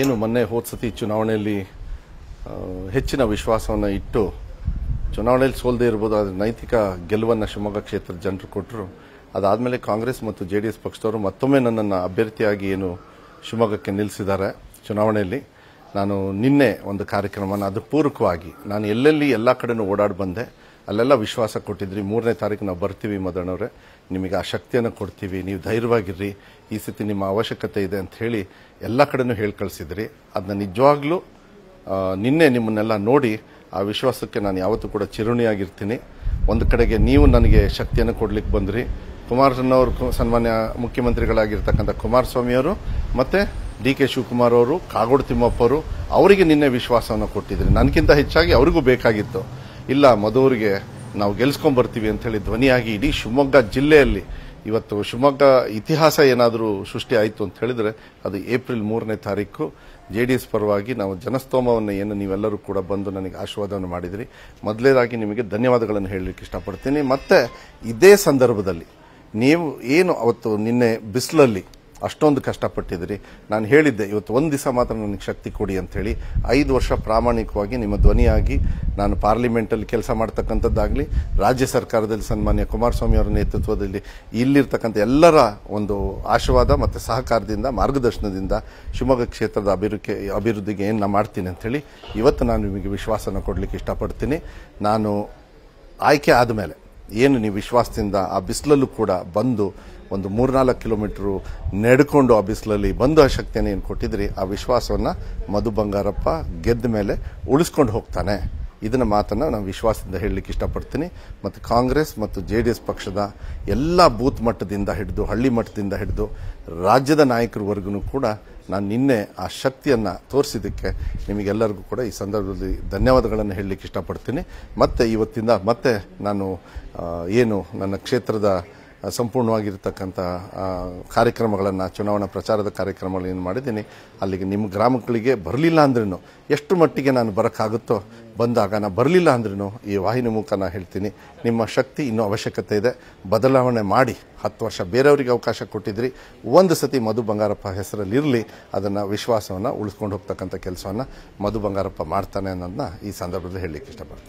ಏನು ಮೊನ್ನೆ ಹೋದ ಸತಿ ಚುನಾವಣೆಯಲ್ಲಿ ಹೆಚ್ಚಿನ ವಿಶ್ವಾಸವನ್ನು ಇಟ್ಟು, ಚುನಾವಣೆಯಲ್ಲಿ ಸೋಲ್ದೇ ಇರ್ಬೋದು, ಆದರೆ ನೈತಿಕ ಗೆಲುವನ್ನು ಶಿವಮೊಗ್ಗ ಕ್ಷೇತ್ರದ ಜನರು ಕೊಟ್ಟರು ಅದಾದಮೇಲೆ ಕಾಂಗ್ರೆಸ್ ಮತ್ತು ಜೆ ಡಿ ಎಸ್ ಪಕ್ಷದವರು ಮತ್ತೊಮ್ಮೆ ನನ್ನನ್ನು ಅಭ್ಯರ್ಥಿಯಾಗಿ ಏನು ಶಿವಮೊಗ್ಗಕ್ಕೆ ನಿಲ್ಲಿಸಿದ್ದಾರೆ ಚುನಾವಣೆಯಲ್ಲಿ. ನಾನು ನಿನ್ನೆ ಒಂದು ಕಾರ್ಯಕ್ರಮನ ಅದು ಪೂರಕವಾಗಿ ನಾನು ಎಲ್ಲೆಲ್ಲಿ ಎಲ್ಲ ಕಡೆನೂ ಓಡಾಡಿ ಬಂದೆ. ಅಲ್ಲೆಲ್ಲ ವಿಶ್ವಾಸ ಕೊಟ್ಟಿದ್ರಿ. ಮೂರನೇ ತಾರೀಕು ನಾವು ಬರ್ತೀವಿ ಮದಣ್ಣವ್ರೆ ನಿಮಗೆ ಆ ಶಕ್ತಿಯನ್ನು ಕೊಡ್ತೀವಿ. ನೀವು ಧೈರ್ಯವಾಗಿರ್ರಿ. ಈ ಸತಿ ನಿಮ್ಮ ಅವಶ್ಯಕತೆ ಇದೆ ಅಂತ ಹೇಳಿ ಎಲ್ಲ ಕಡೆನೂ ಹೇಳಿ ಕಳಿಸಿದ್ರಿ. ಅದನ್ನ ನಿಜವಾಗ್ಲೂ ನಿನ್ನೆ ನಿಮ್ಮನ್ನೆಲ್ಲ ನೋಡಿ ಆ ವಿಶ್ವಾಸಕ್ಕೆ ನಾನು ಯಾವತ್ತೂ ಕೂಡ ಚಿರುಣಿಯಾಗಿರ್ತೀನಿ ಒಂದು ಕಡೆಗೆ ನೀವು ನನಗೆ ಶಕ್ತಿಯನ್ನು ಕೊಡ್ಲಿಕ್ಕೆ ಬಂದ್ರಿ. ಕುಮಾರಸ್ವಾಮಿ ಕು- ಸನ್ಮಾನ್ಯ ಮುಖ್ಯಮಂತ್ರಿಗಳಾಗಿರ್ತಕ್ಕಂಥ ಕುಮಾರಸ್ವಾಮಿ ಅವರು ಮತ್ತೆ ಡಿ ಕೆ ಶಿವಕುಮಾರ್ ಅವರು, ಕಾಗೋಡು ತಿಮ್ಮಪ್ಪ ಅವರು, ಅವರಿಗೆ ನಿನ್ನೆ ವಿಶ್ವಾಸವನ್ನು ಕೊಟ್ಟಿದ್ರಿ. ನನಗಿಂತ ಹೆಚ್ಚಾಗಿ ಅವರಿಗೂ ಬೇಕಾಗಿತ್ತು. ಇಲ್ಲ, ಮಧುವರಿಗೆ ನಾವು ಗೆಲ್ಸ್ಕೊಂಡ್ ಬರ್ತೀವಿ ಅಂತ ಹೇಳಿ ಧ್ವನಿಯಾಗಿ ಇಡೀ ಶಿವಮೊಗ್ಗ ಜಿಲ್ಲೆಯಲ್ಲಿ ಇವತ್ತು ಶಿವಮೊಗ್ಗ ಇತಿಹಾಸ ಏನಾದರೂ ಸೃಷ್ಟಿ ಆಯಿತು ಅಂತ ಹೇಳಿದರೆ ಅದು ಏಪ್ರಿಲ್ ಮೂರನೇ ತಾರೀಕು. ಜೆ ಡಿ ಎಸ್ ಪರವಾಗಿ ನಾವು ಜನಸ್ತೋಮವನ್ನು ಏನು ನೀವೆಲ್ಲರೂ ಕೂಡ ಬಂದು ನನಗೆ ಆಶೀರ್ವಾದವನ್ನು ಮಾಡಿದಿರಿ. ಮೊದಲೇದಾಗಿ ನಿಮಗೆ ಧನ್ಯವಾದಗಳನ್ನು ಹೇಳಲಿಕ್ಕೆ ಇಷ್ಟಪಡ್ತೀನಿ. ಮತ್ತು ಇದೇ ಸಂದರ್ಭದಲ್ಲಿ ನೀವು ಏನು ಅವತ್ತು ನಿನ್ನೆ ಬಿಸಿಲಲ್ಲಿ ಅಷ್ಟೊಂದು ಕಷ್ಟಪಟ್ಟಿದ್ರಿ ನಾನು ಹೇಳಿದ್ದೆ, ಇವತ್ತು ಒಂದು ದಿವಸ ಮಾತ್ರ ನನಗೆ ಶಕ್ತಿ ಕೊಡಿ ಅಂಥೇಳಿ ಐದು ವರ್ಷ ಪ್ರಾಮಾಣಿಕವಾಗಿ ನಿಮ್ಮ ಧ್ವನಿಯಾಗಿ ನಾನು ಪಾರ್ಲಿಮೆಂಟಲ್ಲಿ ಕೆಲಸ ಮಾಡ್ತಕ್ಕಂಥದ್ದಾಗಲಿ, ರಾಜ್ಯ ಸರ್ಕಾರದಲ್ಲಿ ಸನ್ಮಾನ್ಯ ಕುಮಾರಸ್ವಾಮಿ ಅವರ ನೇತೃತ್ವದಲ್ಲಿ ಇಲ್ಲಿರ್ತಕ್ಕಂಥ ಎಲ್ಲರ ಒಂದು ಆಶೀರ್ವಾದ ಮತ್ತು ಸಹಕಾರದಿಂದ, ಮಾರ್ಗದರ್ಶನದಿಂದ ಶಿವಮೊಗ್ಗ ಕ್ಷೇತ್ರದ ಅಭಿವೃದ್ಧಿ, ಅಭಿವೃದ್ಧಿಗೆ ಏನು ನಾನು ಮಾಡ್ತೀನಿ ಅಂಥೇಳಿ ಇವತ್ತು ನಾನು ನಿಮಗೆ ವಿಶ್ವಾಸನ ಕೊಡಲಿಕ್ಕೆ ಇಷ್ಟಪಡ್ತೀನಿ. ನಾನು ಆಯ್ಕೆ ಆದಮೇಲೆ, ಏನು ನೀವು ವಿಶ್ವಾಸದಿಂದ ಆ ಬಿಸಿಲಲ್ಲೂ ಕೂಡ ಬಂದು ಒಂದು ಮೂರ್ನಾಲ್ಕು ಕಿಲೋಮೀಟರು ನಡ್ಕೊಂಡು ಆ ಬಿಸಿಲಲ್ಲಿ ಬಂದು ಆ ಶಕ್ತಿಯನ್ನು ಏನು ಕೊಟ್ಟಿದ್ರಿ ಆ ವಿಶ್ವಾಸವನ್ನು ಮಧು ಬಂಗಾರಪ್ಪ ಗೆದ್ದ ಮೇಲೆ ಉಳಿಸ್ಕೊಂಡು ಹೋಗ್ತಾನೆ. ಇದನ್ನ ಮಾತನ್ನು ನಾನು ವಿಶ್ವಾಸದಿಂದ ಹೇಳಲಿಕ್ಕೆ ಇಷ್ಟಪಡ್ತೀನಿ. ಮತ್ತು ಕಾಂಗ್ರೆಸ್ ಮತ್ತು ಜೆ ಡಿ ಎಸ್ ಪಕ್ಷದ ಎಲ್ಲ ಬೂತ್ ಮಟ್ಟದಿಂದ ಹಿಡಿದು, ಹಳ್ಳಿ ಮಟ್ಟದಿಂದ ಹಿಡಿದು ರಾಜ್ಯದ ನಾಯಕರವರೆಗೂ ಕೂಡ ನಾನು ನಿನ್ನೆ ಆ ಶಕ್ತಿಯನ್ನು ತೋರಿಸಿದ್ದಕ್ಕೆ ನಿಮಗೆಲ್ಲರಿಗೂ ಕೂಡ ಈ ಸಂದರ್ಭದಲ್ಲಿ ಧನ್ಯವಾದಗಳನ್ನು ಹೇಳಲಿಕ್ಕೆ ಇಷ್ಟಪಡ್ತೀನಿ. ಮತ್ತು ಇವತ್ತಿಂದ ಮತ್ತೆ ನಾನು ಏನು ನನ್ನ ಕ್ಷೇತ್ರದ ಸಂಪೂರ್ಣವಾಗಿರ್ತಕ್ಕಂಥ ಕಾರ್ಯಕ್ರಮಗಳನ್ನು, ಚುನಾವಣಾ ಪ್ರಚಾರದ ಕಾರ್ಯಕ್ರಮಗಳು ಏನು ಮಾಡಿದ್ದೀನಿ, ಅಲ್ಲಿಗೆ ನಿಮ್ಮ ಗ್ರಾಮಗಳಿಗೆ ಬರಲಿಲ್ಲ ಅಂದ್ರೂ ಎಷ್ಟು ಮಟ್ಟಿಗೆ ನಾನು ಬರೋಕ್ಕಾಗುತ್ತೋ, ಬಂದಾಗ ನಾನು ಬರಲಿಲ್ಲ ಅಂದ್ರೂ ಈ ವಾಹಿನಿ ಮೂಲಕ ನಾನು ಹೇಳ್ತೀನಿ, ನಿಮ್ಮ ಶಕ್ತಿ ಇನ್ನೂ ಅವಶ್ಯಕತೆ ಇದೆ, ಬದಲಾವಣೆ ಮಾಡಿ, ಹತ್ತು ವರ್ಷ ಬೇರೆಯವರಿಗೆ ಅವಕಾಶ ಕೊಟ್ಟಿದ್ರಿ, ಒಂದು ಸತಿ ಮಧು ಬಂಗಾರಪ್ಪ ಹೆಸರಲ್ಲಿ ಇರಲಿ, ಅದನ್ನು ವಿಶ್ವಾಸವನ್ನು ಉಳಿಸ್ಕೊಂಡು ಹೋಗ್ತಕ್ಕಂಥ ಕೆಲಸವನ್ನು ಮಧು ಬಂಗಾರಪ್ಪ ಮಾಡ್ತಾನೆ ಅನ್ನೋದನ್ನ ಈ ಸಂದರ್ಭದಲ್ಲಿ ಹೇಳಲಿಕ್ಕೆ ಇಷ್ಟಪಡ್ತೀನಿ.